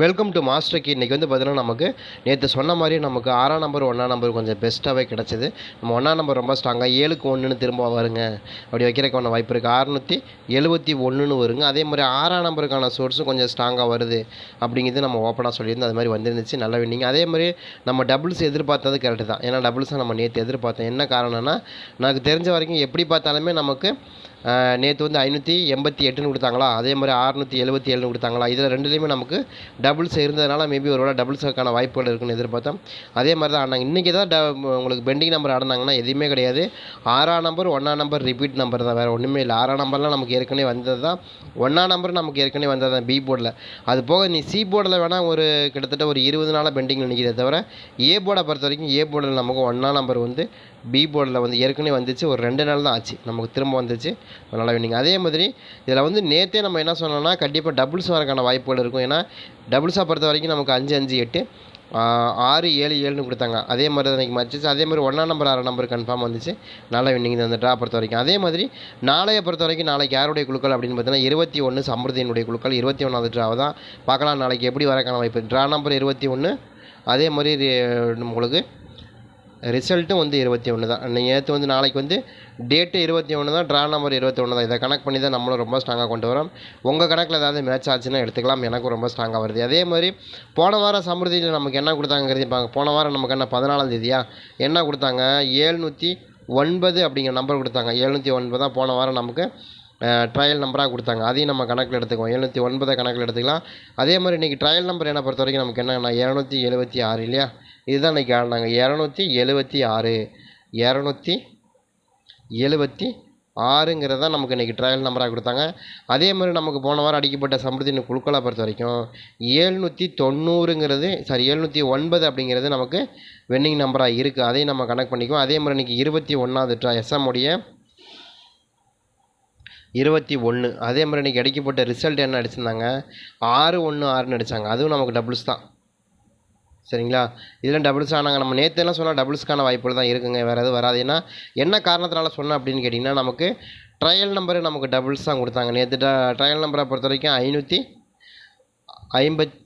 Welcome to master key இன்றைக்கி வந்து பார்த்தீங்கன்னா நமக்கு நேற்று சொன்ன மாதிரி நமக்கு ஆறாம் நம்பர் ஒன்றாம் நம்பர் கொஞ்சம் பெஸ்ட்டாகவே கிடச்சிது. நம்ம ஒன்றாம் நம்பர் ரொம்ப ஸ்ட்ராங்காக ஏழுக்கு ஒன்றுன்னு திரும்ப வருங்க. அப்படி வைக்கிறதுக்கான வாய்ப்பு இருக்குது அறுநூற்றி எழுபத்தி ஒன்றுன்னு வருங்க. அதே மாதிரி ஆறாம் நம்பருக்கான சோர்ஸும் கொஞ்சம் ஸ்ட்ராங்காக வருது. அப்படிங்கிறது நம்ம ஓப்பனாக சொல்லியிருந்தோம். அது மாதிரி வந்துருந்துச்சு. நல்ல வின்னிங் அதே மாதிரி நம்ம டபுள்ஸ் எதிர்பார்த்தது கரெக்டு தான். ஏன்னா டபுள்ஸாக நம்ம நேற்று எதிர்பார்த்தோம். என்ன காரணம்னா எனக்கு தெரிஞ்ச வரைக்கும் எப்படி பார்த்தாலுமே நமக்கு நேற்று வந்து ஐநூற்றி எண்பத்தி எட்டுன்னு கொடுத்தாங்களா? அதே மாதிரி அறுநூற்றி எழுபத்தி ஏழுன்னு கொடுத்தாங்களா? இதில் ரெண்டுலேயுமே நமக்கு டபுள்ஸ் இருந்ததுனால மேபி ஒரு வேளை டபுள்ஸுக்கான வாய்ப்புகள் இருக்குன்னு எதிர்பார்த்தோம். அதே மாதிரி தான் ஆனாங்க இன்றைக்கி தான் ட உங்களுக்கு பெண்டிங் நம்பர் ஆடினாங்கன்னா எதுவுமே கிடையாது. ஆறாம் நம்பர் ஒன்றாம் நம்பர் ரிப்பீட் நம்பர் தான். வேறு ஒன்றுமே இல்லை. ஆறாம் நம்பர்லாம் நமக்கு ஏற்கனவே வந்தது தான் ஒன்றாம் நம்பர் நமக்கு ஏற்கனவே வந்தது தான் பி போர்டில் அது போக நீ சி போர்டில் வேணால் ஒரு கிட்டத்தட்ட ஒரு இருபது நாளாக பெண்டிங்கில் நிற்கிறதே தவிர ஏ போர்டை பொறுத்த வரைக்கும் ஏ போர்டில் நமக்கு ஒன்றாம் நம்பர் வந்து பி போர்டில் வந்து ஏற்கனவே வந்துச்சு. ஒரு ரெண்டு நாள் தான் ஆச்சு. நமக்கு திரும்ப வந்துச்சு. நல்லா வினிங் அதே மாதிரி இதில் வந்து நேற்றே நம்ம என்ன சொன்னோம்னா கண்டிப்பாக டபுள்ஸ் வரக்கான வாய்ப்புகள் இருக்கும். ஏன்னா டபுள்ஸாக பொறுத்த வரைக்கும் நமக்கு அஞ்சு அஞ்சு எட்டு ஆறு ஏழு ஏழுன்னு கொடுத்தாங்க. அதே மாதிரி தான் இன்றைக்கி மச்சிச்சு அதே மாதிரி ஒன்றாம் நம்பர் ஆறாம் நம்பர் கன்ஃபார்ம் வந்துச்சு. நல்ல வின்னிங் இந்த ட்ரா பொறுத்த வரைக்கும். அதே மாதிரி நாளைய பொறுத்த வரைக்கும் நாளைக்கு யாருடைய குழுக்கள் அப்படின்னு பார்த்தீங்கன்னா இருபத்தி ஒன்று சமிருதியினுடைய குழுக்கள் இருபத்தி ஒன்றாவது ட்ராவை தான் பார்க்கலாம். நாளைக்கு எப்படி வரக்கான வாய்ப்பு? ட்ரா நம்பர் இருபத்தி ஒன்று அதே மாதிரி உங்களுக்கு ரிசல்ட்டும் வந்து இருபத்தி ஒன்று தான். நேற்று வந்து நாளைக்கு வந்து டேட்டு இருபத்தி ஒன்று தான் ட்ரா நம்பர் இருபத்தி ஒன்று தான். இதை கனெக்ட் பண்ணி தான் நம்மளும் ரொம்ப ஸ்ட்ராங்காக கொண்டு வரோம். உங்கள் கணக்கில் ஏதாவது மேட்ச் ஆச்சுன்னா எடுத்துக்கலாம். எனக்கும் ரொம்ப ஸ்ட்ராங்காக வருது. அதே மாதிரி போன வாரம் சமிருதியில் நமக்கு என்ன கொடுத்தாங்கிறது பார்க்க போன வாரம் நமக்கு என்ன பதினாலாம் தேதியா? என்ன கொடுத்தாங்க? ஏழ்நூற்றி ஒன்பது அப்படிங்கிற நம்பர் கொடுத்தாங்க. ஏழ்நூற்றி ஒன்பது தான் போன வாரம் நமக்கு ட்ரையல் நம்பராக கொடுத்தாங்க. அதையும் நம்ம கணக்கில் எடுத்துக்குவோம். எழுநூற்றி ஒன்பதை கணக்கில் எடுத்துக்கலாம். அதே மாதிரி இன்றைக்கி ட்ரையல் நம்பர் என்ன பொறுத்த வரைக்கும் நமக்கு என்னென்னா இரநூத்தி எழுபத்தி ஆறு இல்லையா? இதுதான் இன்றைக்கி ஆடினாங்க. இரநூத்தி எழுபத்தி ஆறு. இரநூத்தி எழுபத்தி ஆறுங்கிறது தான் நமக்கு இன்றைக்கி ட்ரையல் நம்பராக கொடுத்தாங்க. அதே மாதிரி நமக்கு போன வாரம் அடிக்கப்பட்ட சம்பிரதியின் குழுக்களை பொறுத்த வரைக்கும் ஏழ்நூற்றி தொண்ணூறுங்கிறது சாரி ஏழ்நூற்றி ஒன்பது அப்படிங்கிறது நமக்கு வென்னிங் நம்பராக இருக்குது அதையும் நம்ம கனெக்ட் பண்ணிக்குவோம். அதே மாதிரி இன்றைக்கி இருபத்தி ஒன்றாவது ட்ரா எஸ்எம் உடைய இருபத்தி ஒன்று அதே மாதிரி இன்றைக்கி அடிக்கப்பட்ட ரிசல்ட் என்ன அடிச்சிருந்தாங்க? ஆறு ஒன்று ஆறுன்னு அடித்தாங்க அதுவும் நமக்கு டபுள்ஸ் தான். சரிங்களா? இதில் டபுள்ஸ் ஆனாங்க. நம்ம நேற்றுலாம் சொன்னால் டபுள்ஸ்க்கான வாய்ப்புகள் தான் இருக்குங்க. வேறு எதுவும் வராது. ஏன்னா என்ன காரணத்தினால சொன்னேன் அப்படின்னு கேட்டிங்கன்னா நமக்கு ட்ரையல் நம்பரு நமக்கு டபுள்ஸ் தான் கொடுத்தாங்க. நேற்று ட்ரையல் நம்பரை பொறுத்த வரைக்கும் ஐநூற்றி ஐம்பத்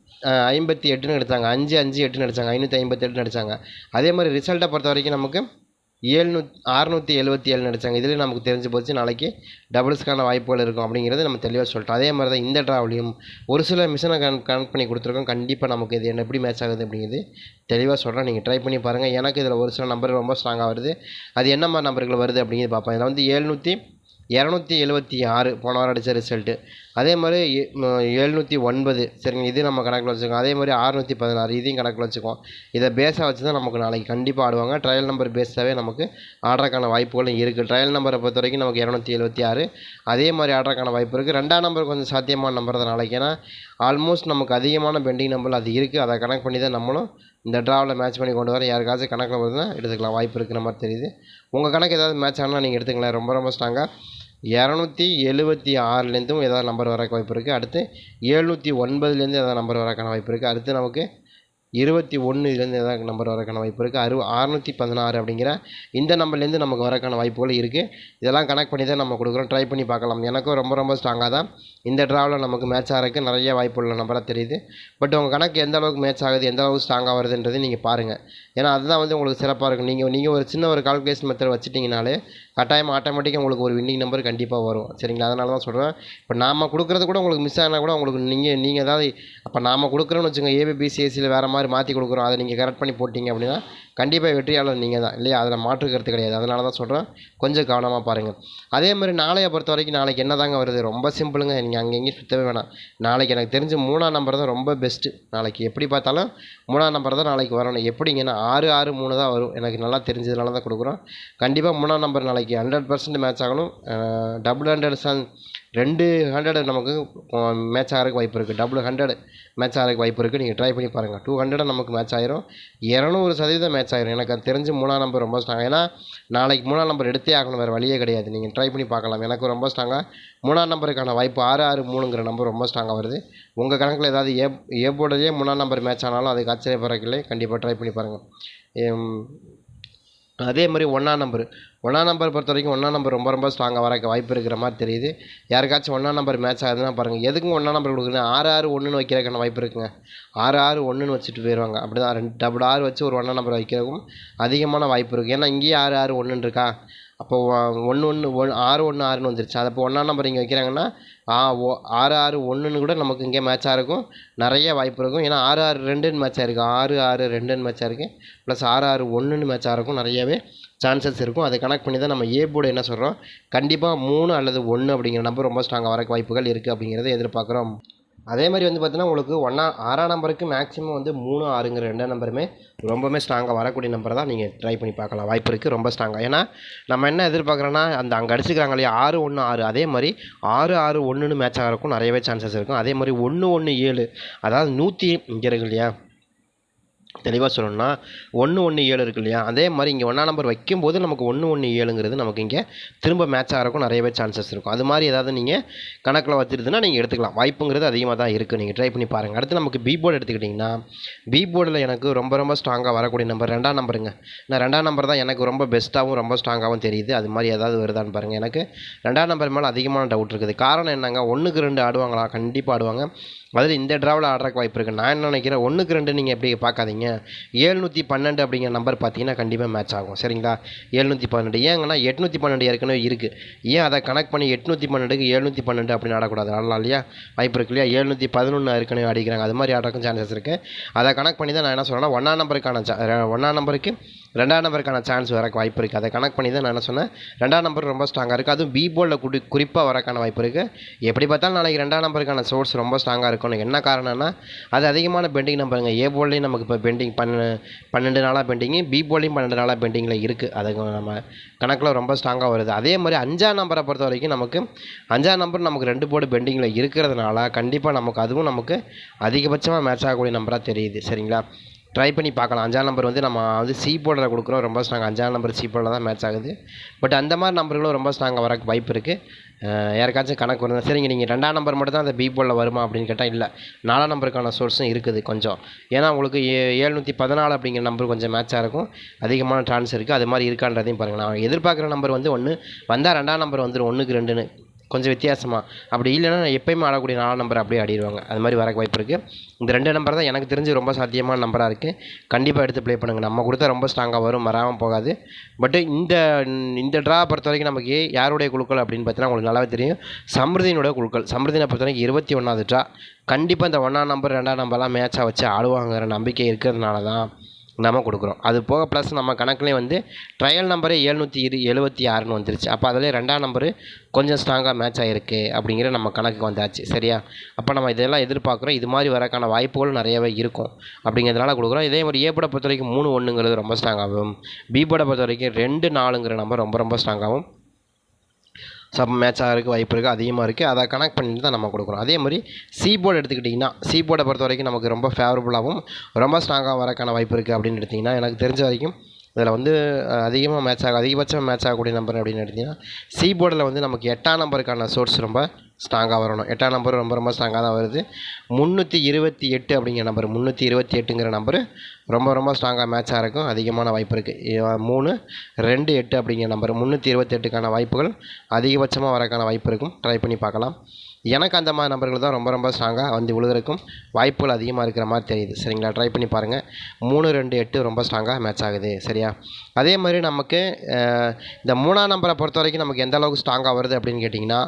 ஐம்பத்தி எட்டுன்னு எடுத்தாங்க. அஞ்சு அஞ்சு எட்டுன்னு அடித்தாங்க ஐநூற்றி ஐம்பத்தி எட்டுன்னு அடித்தாங்க அதே மாதிரி ரிசல்ட்டை பொறுத்த வரைக்கும் நமக்கு ஏழ்நூத் அறுநூற்றி எழுபத்தி ஏழு நடித்தாங்க இதில் நமக்கு தெரிஞ்சு போச்சு நாளைக்கு டபுள்ஸ்க்கான வாய்ப்புகள் இருக்கும் அப்படிங்கிறது நம்ம தெளிவாக சொல்லிட்டோம். அதே மாதிரி தான் இந்த ட்ராவலையும் ஒரு சில மிஷனை கன் கனெக்ட் பண்ணி கொடுத்துருக்கோம். கண்டிப்பாக நமக்கு இது என்ன எப்படி மேட்ச் ஆகுது அப்படிங்கிறது தெளிவாக சொல்கிறேன் நீங்கள் ட்ரை பண்ணி பாருங்கள் எனக்கு இதில் ஒரு சில நம்பர் ரொம்ப ஸ்ட்ராங்காக வருது. அது என்ன மாதிரி நம்பர்கள் வருது அப்படிங்கிறது பார்ப்போம். இதில் வந்து ஏழ்நூற்றி இரநூத்தி எழுபத்தி ஆறு போன வாரம் அடித்த ரிசல்ட்டு அதே மாதிரி எழுநூற்றி ஒன்பது. சரிங்க இது நம்ம கணக்கில் வச்சுக்கோம் அதே மாதிரி அறுநூற்றி பதினாறு இதையும் கணக்கில் வச்சுக்கோம் இதை பேஸாக வச்சு தான் நமக்கு நாளைக்கு கண்டிப்பாக ஆடுவாங்க. ட்ரையல் நம்பர் பேஸாகவே நமக்கு ஆடுறக்கான வாய்ப்புகளும் இருக்குது ட்ரையல் நம்பரை பொறுத்த வரைக்கும் நமக்கு இரநூத்தி எழுபத்தி ஆறு. அதே மாதிரி ஆடுறக்கான வாய்ப்பு இருக்குது ரெண்டாம் நம்பர் கொஞ்சம் சாத்தியமான நம்பர் தான் நாளைக்கு. ஏன்னா ஆல்மோஸ்ட் நமக்கு அதிகமான பெண்டிங் நம்பர் அது இருக்குது அதை கனெக்ட் பண்ணி தான் நம்மளும் இந்த ட்ராவில் மேட்ச் பண்ணி கொண்டு வர யாருக்காச்சும் கணக்கில் வருதுன்னா எடுத்துக்கலாம். வாய்ப்பு இருக்கிற மாதிரி தெரியுது. உங்கள் கணக்கு ஏதாவது மேட்ச் ஆனால் நீங்கள் எடுத்துக்கலாம் ரொம்ப ரொம்ப ஸ்ட்ராங்காக இரநூத்தி எழுபத்தி ஆறுலேருந்தும் ஏதாவது நம்பர் வரக்கு வாய்ப்பு இருக்குது அடுத்து ஏழ்நூற்றி ஒன்பதுலேருந்து ஏதாவது நம்பர் வரக்கான வாய்ப்பு இருக்குது அடுத்து நமக்கு இருபத்தி ஒன்று இதுலேருந்து எதாவது நம்பர் வரக்கான வாய்ப்பு இருக்குது அறு அறநூற்றி பதினாறு அப்படிங்கிற இந்த நம்பர்லேருந்து நமக்கு வரக்கான வாய்ப்புகள் இருக்குது இதெல்லாம் கனெக்ட் பண்ணி தான் நம்ம கொடுக்குறோம். ட்ரை பண்ணி பார்க்கலாம். எனக்கும் ரொம்ப ரொம்ப ஸ்ட்ராங்காக தான் இந்த ட்ராவில் நமக்கு மேட்ச் ஆகிறதுக்கு நிறைய வாய்ப்பு உள்ள நம்பராக தெரியுது. பட் உங்கள் கணக்கு எந்த அளவுக்கு மேட்ச் ஆகுது எந்த அளவுக்கு ஸ்ட்ராங்காக வருதுன்றது நீங்கள் பாருங்கள் ஏன்னா அதுதான் வந்து உங்களுக்கு சிறப்பாக இருக்கும். நீங்கள் நீங்கள் ஒரு சின்ன ஒரு கால்குலேஷன் மெத்தட் வச்சுட்டிங்கனாலே கட்டாயம் ஆட்டோமேட்டிக்காக உங்களுக்கு ஒரு வின்னிங் நம்பர் கண்டிப்பாக வரும். சரிங்களா? அதனால தான் சொல்கிறேன் இப்போ நாம் கொடுக்குறது கூட உங்களுக்கு மிஸ் ஆனால் கூட உங்களுக்கு நீங்கள் நீங்கள் ஏதாவது அப்போ நாம் கொடுக்குறோன்னு வச்சுங்க ஏபிபிசிஎஸ்சியில் வேறு மாதிரி மாற்றி கொடுக்குறோம். அதை நீங்கள் கரெக்ட் பண்ணி போட்டிங்க அப்படின்னா கண்டிப்பாக வெற்றியாளர் நீங்கள் தான். இல்லையா? அதில் மாற்று கருத்து கிடையாது. அதனால தான் சொல்கிறேன் கொஞ்சம் கவனமாக பாருங்கள் அதே மாதிரி நாளையை பொறுத்த வரைக்கும் நாளைக்கு என்ன தாங்க வருது? ரொம்ப சிம்பிளுங்க நீங்கள் அங்கே எங்கேயும் சுற்றவே வேணாம். நாளைக்கு எனக்கு தெரிஞ்ச மூணாம் நம்பர் தான் ரொம்ப பெஸ்ட்டு நாளைக்கு எப்படி பார்த்தாலும் மூணாம் நம்பர் தான் நாளைக்கு வரணும். எப்படிங்கன்னா ஆறு ஆறு மூணு தான் வரும். எனக்கு நல்லா தெரிஞ்சதுனால தான் கொடுக்குறோம். கண்டிப்பாக மூணாம் நம்பர் நாளைக்கு ஹண்ட்ரட் பர்சன்ட் மேட்ச் ஆகணும். டபுள் ஹண்ட்ரட் சன் ரெண்டு ஹண்ட்ரட் நமக்கு மேட்ச் ஆகிறதுக்கு வாய்ப்பு இருக்குது டபுள் ஹண்ட்ரட் மேட்ச் ஆகிறதுக்கு வாய்ப்பு இருக்குது நீங்கள் ட்ரை பண்ணி பாருங்கள் டூ ஹண்ட்ரட் நமக்கு மேட்ச் ஆயிரும். இரநூறு சதவீதம் மேட்ச் ஆயிரும். எனக்கு அது தெரிஞ்சு மூணாம் நம்பர் ரொம்ப ஸ்ட்ராங் ஏன்னா நாளைக்கு மூணாம் நம்பர் எடுத்தே ஆகணும். வேறு வழியே கிடையாது. நீங்கள் ட்ரை பண்ணி பார்க்கலாம். எனக்கு ரொம்ப ஸ்ட்ராங்காக மூணாம் நம்பருக்கான வாய்ப்பு ஆறு ஆறு மூணுங்கிற நம்பர் ரொம்ப ஸ்ட்ராங்காக வருது. உங்கள் கணக்கில் ஏதாவது ஏ ஏ மூணாம் நம்பர் மேட்ச் ஆனாலும் அதுக்கு ஆச்சரியப்படுறக்கில்லை கண்டிப்பாக ட்ரை பண்ணி பாருங்கள் அதே மாதிரி ஒன்றாம் நம்பர் ஒன்றாம் நம்பர் பொறுத்த வரைக்கும் ஒன்றாம் நம்பர் ரொம்ப ரொம்ப ஸ்ட்ராங்காக வரக்க வாய்ப்பு இருக்கிற மாதிரி தெரியுது. யாருக்காச்சும் ஒன்றாம் நம்பர் மேட்ச் ஆகுதுன்னா பாருங்கள் எதுக்கும் ஒன்றாம் நம்பர் கொடுக்குறேன் ஆறு ஆறு ஒன்றுன்னு வைக்கிறதுக்கான வாய்ப்பு இருக்குங்க. ஆறு ஆறு ஒன்றுன்னு வச்சுட்டு போயிடுவாங்க அப்படி தான் ரெண்டு டபுள் ஆறு வச்சு ஒரு ஒன்றாம் நம்பர் வைக்கிறதுக்கும் அதிகமான வாய்ப்பு இருக்குது ஏன்னா இங்கேயே ஆறு ஆறு ஒன்றுன்னு இருக்கா? அப்போ ஒன்று ஒன்று ஒன் ஆறு ஒன்று ஆறுன்னு வந்துருச்சு. அதை அப்போ ஒன்றாம் நம்பர் இங்கே வைக்கிறாங்கன்னா ஆ ஓ ஆறு ஆறு ஒன்றுன்னு கூட நமக்கு இங்கே மேட்சாக இருக்கும். நிறைய வாய்ப்பு இருக்கும். ஏன்னா ஆறு ஆறு ரெண்டுன்னு மேட்சாக இருக்குது ஆறு ஆறு ரெண்டுன்னு மேட்சாக இருக்குது ப்ளஸ் ஆறு ஆறு ஒன்றுன்னு மேட்சாக இருக்கும். நிறையவே சான்சஸ் இருக்கும். அதை கனெக்ட் பண்ணி தான் நம்ம ஏ போர்டு என்ன சொல்கிறோம் கண்டிப்பாக மூணு அல்லது ஒன்று அப்படிங்கிற நம்பர் ரொம்ப ஸ்ட்ராங்காக வரக்கு வாய்ப்புகள் இருக்குது அப்படிங்கிறத எதிர்பார்க்குறோம். அதே மாதிரி வந்து பார்த்தீங்கன்னா உங்களுக்கு ஒன்றா ஆறாம் நம்பருக்கு மேக்ஸிமம் வந்து மூணு ஆறுங்கிற ரெண்டாம் நம்பருமே ரொம்பவுமே ஸ்ட்ராங்காக வரக்கூடிய நம்பரை தான் நீங்கள் ட்ரை பண்ணி பார்க்கலாம். வாய்ப்பு இருக்குது ரொம்ப ஸ்ட்ராங்காக ஏன்னா நம்ம என்ன எதிர்பார்க்குறோன்னா அந்த அங்கே அடிச்சுக்கிறாங்க இல்லையா ஆறு ஒன்று ஆறு. அதே மாதிரி ஆறு ஆறு ஒன்றுன்னு மேட்ச் ஆகிறக்கும் நிறையவே சான்சஸ் இருக்கும். அதே மாதிரி ஒன்று ஒன்று ஏழு. அதாவது நூற்றி இங்கே இருக்கு இல்லையா தெளிவாக சொல்லணும்னா ஒன்று ஒன்று ஏழு இருக்கு இல்லையா? அதே மாதிரி இங்கே ஒன்றா நம்பர் வைக்கும்போது நமக்கு ஒன்று ஒன்று ஏழுங்கிறது நமக்கு இங்கே திரும்ப மேட்ச் ஆகிறக்கும் நிறையவே சான்சஸ் இருக்கும். அது மாதிரி ஏதாவது நீங்கள் கணக்கில் வச்சுருந்துன்னா நீங்கள் எடுத்துக்கலாம். வாய்ப்புங்கிறது அதிகமாக தான் இருக்குது நீங்கள் ட்ரை பண்ணி பாருங்கள் அடுத்து நமக்கு பி போர்டு எடுத்துக்கிட்டிங்கன்னா பி போர்டில் எனக்கு ரொம்ப ரொம்ப ஸ்ட்ராங்காக வரக்கூடிய நம்பர் ரெண்டாம் நம்பருங்க நான் ரெண்டாம் நம்பர் தான் எனக்கு ரொம்ப பெஸ்ட்டாகவும் ரொம்ப ஸ்ட்ராங்காகவும் தெரியுது. அது மாதிரி ஏதாவது வருதான்னு பாருங்கள் எனக்கு ரெண்டாம் நம்பர் மேலே அதிகமான டவுட் இருக்குது. காரணம் என்னங்க? ஒன்றுக்கு ரெண்டு ஆடுவாங்களா? கண்டிப்பாக ஆடுவாங்க. அதில் இந்த ட்ராவில் ஆடுறக்கு வாய்ப்பு இருக்குது நான் என்ன நினைக்கிறேன்? ஒன்றுக்கு ரெண்டு நீங்கள் எப்படி பார்க்காதீங்க ஏழ்நூற்றி பன்னெண்டு அப்படிங்கிற நம்பர் பார்த்தீங்கன்னா கண்டிப்பாக மேட்ச் ஆகும். சரிங்களா? ஏழ்நூற்றி பன்னெண்டு. ஏங்கன்னா எட்நூற்றி பன்னெண்டு ஏற்கனவே இருக்குது ஏன் அதை கனெக்ட் பண்ணி எட்நூற்றி பன்னெண்டுக்கு ஏழ்நூற்றி பன்னெண்டு அப்படின்னு ஆடக்கூடாது ஆடலாம் இல்லையா? வாய்ப்பு இருக்கு இல்லையா? ஏழ்நூற்றி பதினொன்று ஏற்கனவே அடிக்கிறாங்க. அது மாதிரி ஆடுறக்கும் சான்சஸ் இருக்குது அதை கனெக்ட் பண்ணி தான் நான் என்ன சொல்கிறேன்னா ஒன்றாம் நம்பருக்கான ஒன்றாம் நம்பருக்கு ரெண்டாம் நம்பருக்கான சான்ஸ் வரக்கு வாய்ப்பு இருக்குது அதை கனெக்ட் பண்ணி தான் நான் என்ன சொன்னேன் ரெண்டாம் நம்பர் ரொம்ப ஸ்ட்ராங்காக இருக்குது அதுவும் பி போர்டில் குடி குறிப்பாக வரக்கான வாய்ப்பு இருக்குது எப்படி பார்த்தாலும் நாளைக்கு ரெண்டாம் நம்பருக்கான சோர்ஸ் ரொம்ப ஸ்ட்ராங்காக இருக்கணும். என்ன காரணம்னா அது அதிகமான பெண்டிங் நம்பருங்க ஏ போல்லையும் நமக்கு இப்போ பெண்டிங் பண்ண பன்னெண்டு நாளாக பெண்டிங்கு பி பன்னெண்டு நாளாக பெண்டிங்கில் இருக்குது அது நம்ம கணக்கில் ரொம்ப ஸ்ட்ராங்காக வருது. அதே மாதிரி அஞ்சாம் நம்பரை பொறுத்த வரைக்கும் நமக்கு அஞ்சாம் நம்பர் நமக்கு ரெண்டு போர்டு பெண்டிங்கில் இருக்கிறதுனால கண்டிப்பாக நமக்கு அதுவும் நமக்கு அதிகபட்சமாக மேட்ச் ஆகக்கூடிய நம்பராக தெரியுது. சரிங்களா? ட்ரை பண்ணி பார்க்கலாம். அஞ்சாம் நம்பர் வந்து நம்ம வந்து சி போர்டில் கொடுக்குறோம். ரொம்ப ஸ்ட்ராங் அஞ்சாம் நம்பர் சி போர்டில் தான் மேட்ச் ஆகுது. பட் அந்த மாதிரி நம்பர்களும் ரொம்ப ஸ்ட்ராங்காக வரக்கு வாய்ப்பு இருக்குது யாருக்காச்சும் கணக்கு வருது சரிங்க நீங்கள் ரெண்டாம் நம்பர் மட்டும் தான் அந்த பி போர்டில் வருமா அப்படின்னு கேட்டால் இல்லை. நாலாம் நம்பருக்கான சோர்ஸும் இருக்குது கொஞ்சம். ஏன்னா உங்களுக்கு ஏ ஏழ்நூற்றி பதினாலு அப்படிங்கிற நம்பர் கொஞ்சம் மேட்சாக இருக்கும். அதிகமான சான்ஸ் இருக்குது அது மாதிரி இருக்கான்றதையும் பாருங்கள் நான் எதிர்பார்க்குற நம்பர் வந்து ஒன்று வந்தால் ரெண்டாம் நம்பர் வந்துடும் ஒன்றுக்கு ரெண்டுன்னு. கொஞ்சம் வித்தியாசமாக அப்படி இல்லைன்னா நான் எப்பயுமே ஆடக்கூடிய நாலாம் நம்பர் அப்படியே ஆடிடுவாங்க அது மாதிரி வரக்கு வாய்ப்பு இருக்குது இந்த ரெண்டு நம்பர் தான் எனக்கு தெரிஞ்சு ரொம்ப சாத்தியமான நம்பராக இருக்குது கண்டிப்பாக எடுத்து ப்ளே பண்ணுங்கள் நம்ம கொடுத்தா ரொம்ப ஸ்ட்ராங்காக வரும். வராமல் போகாது. பட்டு இந்த இந்த ட்ரா பொறுத்த வரைக்கும் நமக்கு யாருடைய குழுக்கள் அப்படின்னு பார்த்தீங்கன்னா உங்களுக்கு நல்லாவே தெரியும். சமிருதியினுடைய குழுக்கள். சமிருதினை பொறுத்த வரைக்கும் இருபத்தி ஒன்றாவது ட்ரா கண்டிப்பாக இந்த ஒன்றாம் நம்பர் ரெண்டாம் நம்பர்லாம் மேட்சாக வச்சு ஆடுவாங்கிற நம்பிக்கை இருக்கிறதுனால தான் நம்ம கொடுக்குறோம். அது போக ப்ளஸ் நம்ம கணக்குலேயும் வந்து ட்ரையல் நம்பரே எழுநூற்றி இரு எழுபத்தி ஆறுன்னு வந்துருச்சு. அப்போ அதிலே ரெண்டாம் நம்பரு கொஞ்சம் ஸ்ட்ராங்காக மேட்ச் ஆகிருக்கு அப்படிங்கிற நம்ம கணக்குக்கு வந்தாச்சு. சரியா? அப்போ நம்ம இதெல்லாம் எதிர்பார்க்குறோம். இது மாதிரி வரக்கான வாய்ப்புகள் நிறையவே இருக்கும் அப்படிங்கிறதுனால கொடுக்குறோம். இதே மாதிரி ஏ போட பொறுத்த வரைக்கும் மூணு ஒன்றுங்கிறது ரொம்ப ஸ்ட்ராங்காகவும் பி போட பொறுத்த வரைக்கும் ரெண்டு நாலுங்கிற நம்பர் ரொம்ப ரொம்ப ஸ்ட்ராங்காகவும் சப் மேட்ச் ஆகிறதுக்கு வாய்ப்பு இருக்குது அதிகமாக இருக்குது அதை கனெக்ட் பண்ணிட்டு தான் நம்ம கொடுக்குறோம். அதே மாதிரி சி போர்டு எடுத்துக்கிட்டிங்கன்னா சி போர்டை பொறுத்த வரைக்கும் நமக்கு ரொம்ப ஃபேவரபுளாகவும் ரொம்ப ஸ்ட்ராங்காக வரக்கான வாய்ப்பு இருக்குது அப்படின்னு எடுத்திங்கன்னா எனக்கு தெரிஞ்ச வரைக்கும் இதில் வந்து அதிகமாக மேட்ச் ஆகும் அதிகபட்சம் மேட்ச் ஆகக்கூடிய நம்பர் அப்படின்னு எடுத்திங்கன்னா சி போர்டில் வந்து நமக்கு எட்டாம் நம்பருக்கான சோர்ஸ் ரொம்ப ஸ்ட்ராங்காக வரணும். எட்டாம் நம்பர் ரொம்ப ரொம்ப ஸ்ட்ராங்காக தான் வருது. முந்நூற்றி இருபத்தி எட்டு அப்படிங்கிற நம்பர் முந்நூற்றி இருபத்தி எட்டுங்கிற நம்பரு ரொம்ப ரொம்ப ஸ்ட்ராங்காக மேட்சாக இருக்கும். அதிகமான வாய்ப்பு இருக்குது மூணு ரெண்டு எட்டு அப்படிங்கிற நம்பர் முந்நூற்றி இருபத்தெட்டுக்கான வாய்ப்புகள் அதிகபட்சமாக வரக்கான வாய்ப்பு இருக்கும். ட்ரை பண்ணி பார்க்கலாம். எனக்கு அந்த மாதிரி நம்பர்கள் தான் ரொம்ப ரொம்ப ஸ்ட்ராங்காக வந்து விழுதுறக்கும் வாய்ப்புகள் அதிகமாக இருக்கிற மாதிரி தெரியுது. சரிங்களா? ட்ரை பண்ணி பாருங்கள் மூணு ரெண்டு எட்டு ரொம்ப ஸ்ட்ராங்காக மேட்ச் ஆகுது. சரியா? அதே மாதிரி நமக்கு இந்த மூணாம் நம்பரை பொறுத்த வரைக்கும் நமக்கு எந்த அளவுக்கு ஸ்ட்ராங்காக வருது அப்படின்னு கேட்டிங்கன்னா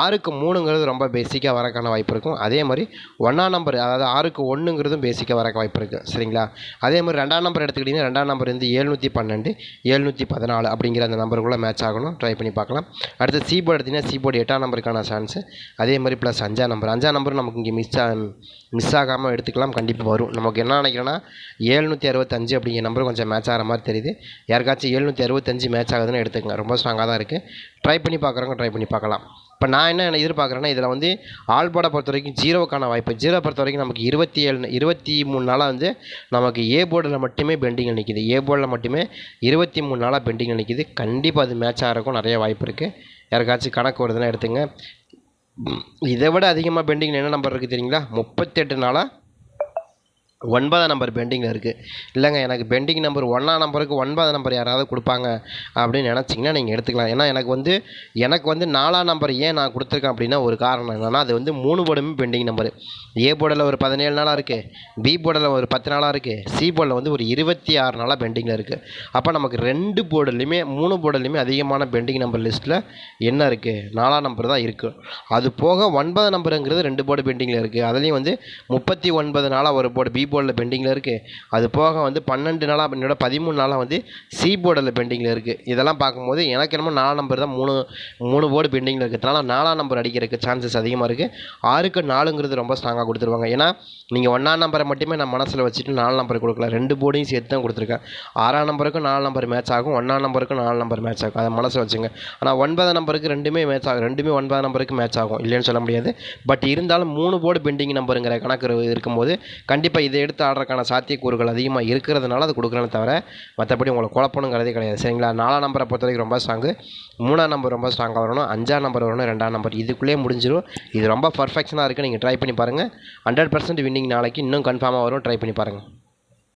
ஆறுக்கு மூணுங்கிறது ரொம்ப பேசிக்காக வரக்கான வாய்ப்பு இருக்கும். அதே மாதிரி ஒன்றாம் நம்பர் அதாவது ஆறுக்கு ஒன்றுங்கிறதும் பேசிக்காக வரக்க வாய்ப்பு இருக்குது சரிங்களா? அதே மாதிரி ரெண்டாம் நம்பர் எடுத்துக்கிட்டிங்கன்னா ரெண்டாம் நம்பர் வந்து ஏழ்நூற்றி பன்னெண்டு எழுநூற்றி பதினாலு அப்படிங்கிற அந்த நம்பருக்குள்ளே மேட்ச் ஆகணும். ட்ரை பண்ணி பார்க்கலாம். அடுத்து சி போர்டு எடுத்திங்கன்னா சி போர்டு எட்டாம் நம்பருக்கான சான்ஸு அதே மாதிரி ப்ளஸ் அஞ்சாம் நம்பர் அஞ்சாம் நம்பர் நமக்கு இங்கே மிஸ் ஆ மிஸ் ஆகாமல் எடுத்துக்கலாம். கண்டிப்பாக வரும். நமக்கு என்ன நினைக்கிறேன்னா ஏழ்நூற்றி அறுபத்தஞ்சு அப்படிங்கிற நம்பர் கொஞ்சம் மேட்ச் ஆகிற மாதிரி தெரியுது. யாருக்காச்சும் ஏழ்நூற்றி அறுபத்தஞ்சு மேட்ச் ஆகுதுன்னு எடுத்துக்கங்க. ரொம்ப ஸ்ட்ராங்காக தான் இருக்குது ட்ரை பண்ணி பார்க்குறவங்க ட்ரை பண்ணி பார்க்கலாம். இப்போ நான் என்ன எதிர்பார்க்குறேன்னா இதில் வந்து ஆல்பாடை பொறுத்த வரைக்கும் ஜீரோக்கான வாய்ப்பு. ஜீரோ பொறுத்த வரைக்கும் நமக்கு இருபத்தி ஏழு இருபத்தி மூணு நாளாக வந்து நமக்கு ஏ போர்டில் மட்டுமே பெண்டிங்கில் நிற்கிது ஏ போர்டில் மட்டுமே இருபத்தி மூணு நாளாக பெண்டிங்கில் நிற்கிது கண்டிப்பாக அது மேட்ச் ஆகிறக்கும் நிறைய வாய்ப்பு இருக்குது யாருக்காச்சும் கணக்கு வருதுன்னா எடுத்துங்க. இதை விட அதிகமாக பெண்டிங்கில் என்ன நம்பர் இருக்குது தெரியுங்களா? முப்பத்தெட்டு நாளாக ஒன்பதாம் நம்பர் பெண்டிங்கில் இருக்குது இல்லைங்க எனக்கு பெண்டிங் நம்பர் ஒன்றாம் நம்பருக்கு ஒன்பதாம் நம்பர் யாராவது கொடுப்பாங்க அப்படின்னு நினச்சிங்கன்னா நீங்கள் எடுத்துக்கலாம். ஏன்னா எனக்கு வந்து எனக்கு வந்து நாலாம் நம்பர் ஏன் நான் கொடுத்துருக்கேன் அப்படின்னா ஒரு காரணம் என்னென்னா அது வந்து மூணு போர்டுமே பெண்டிங் நம்பர். ஏ போர்டில் ஒரு பதினேழு நாளாக இருக்குது பி போர்டில் ஒரு பத்து நாளாக இருக்குது சி போர்டில் வந்து ஒரு இருபத்தி ஆறு நாளாக பெண்டிங்கில் இருக்குது அப்போ நமக்கு ரெண்டு போர்டுலையுமே மூணு போர்டுலையுமே அதிகமான பெண்டிங் நம்பர் லிஸ்ட்டில் என்ன இருக்குது நாலாம் நம்பர் தான் இருக்குது அது போக ஒன்பதாம் நம்பருங்கிறது ரெண்டு போர்டு பெண்டிங்கில் இருக்குது அதுலேயும் வந்து முப்பத்தி ஒன்பது நாளாக ஒரு போர்டு பி போர்டில் பெண்டிங்கில் இருக்குது அது போக வந்து பன்னெண்டு நாளாக என்னோட பதிமூணு நாளாக வந்து சி போர்டில் பெண்டிங்கில் இருக்குது இதெல்லாம் பார்க்கும்போது எனக்கு என்னமோ நாலாம் நம்பர் தான் மூணு மூணு போர்டு பெண்டிங்கில் இருக்கிறதுனால நாலாம் நம்பர் அடிக்கிறதுக்கு சான்சஸ் அதிகமாக இருக்குது ஆறுக்கு நாலுங்கிறது ரொம்ப ஸ்ட்ராங்காக கொடுத்துருவாங்க. ஏன்னா நீங்கள் ஒன்றாம் நம்பரை மட்டுமே நான் மனசில் வச்சுட்டு நாலு நம்பர் கொடுக்கல. ரெண்டு போர்டையும் சேர்த்து தான் கொடுத்துருக்கேன். ஆறாம் நம்பருக்கும் நாலு நம்பர் மேட்ச் ஆகும். ஒன்றாம் நம்பருக்கும் நாலு நம்பர் மேட்ச் ஆகும். அதை மனசில் வச்சுங்க. ஆனால் ஒன்பதாம் நம்பருக்கு ரெண்டுமே மேட்ச் ஆகும். ரெண்டுமே ஒன்பதாம் நம்பருக்கு மேட்ச் ஆகும். இல்லைன்னு சொல்ல முடியாது. பட் இருந்தாலும் மூணு போர்டு பெண்டிங் நம்பருங்கிற கணக்கு இருக்கும்போது கண்டிப்பாக இதை எடுத்து ஆடுறதுக்கான சாத்தியக்கூறுகள் அதிகமாக இருக்கிறதுனால அது கொடுக்குறேன்னு தவிர மற்றபடி உங்களை குழப்பணுங்கிறதே கிடையாது. சரிங்களா? நாலாம் நம்பரை பொறுத்த வரைக்கும் ரொம்ப ஸ்ட்ராங்கு மூணாம் நம்பர் ரொம்ப ஸ்ட்ராங்காக வரணும். அஞ்சாம் நம்பர் வரணும். ரெண்டாம் நம்பர் இதுக்குள்ளேயே முடிஞ்சிடும் இது ரொம்ப பர்ஃபெக்ஷனாக இருக்குது நீங்கள் ட்ரை பண்ணி பாருங்கள் ஹண்ட்ரட் பர்சன்ட் வின்னிங் நாளைக்கு. இன்னும் கன்ஃபார்மாக வரும். ட்ரை பண்ணி பாருங்கள்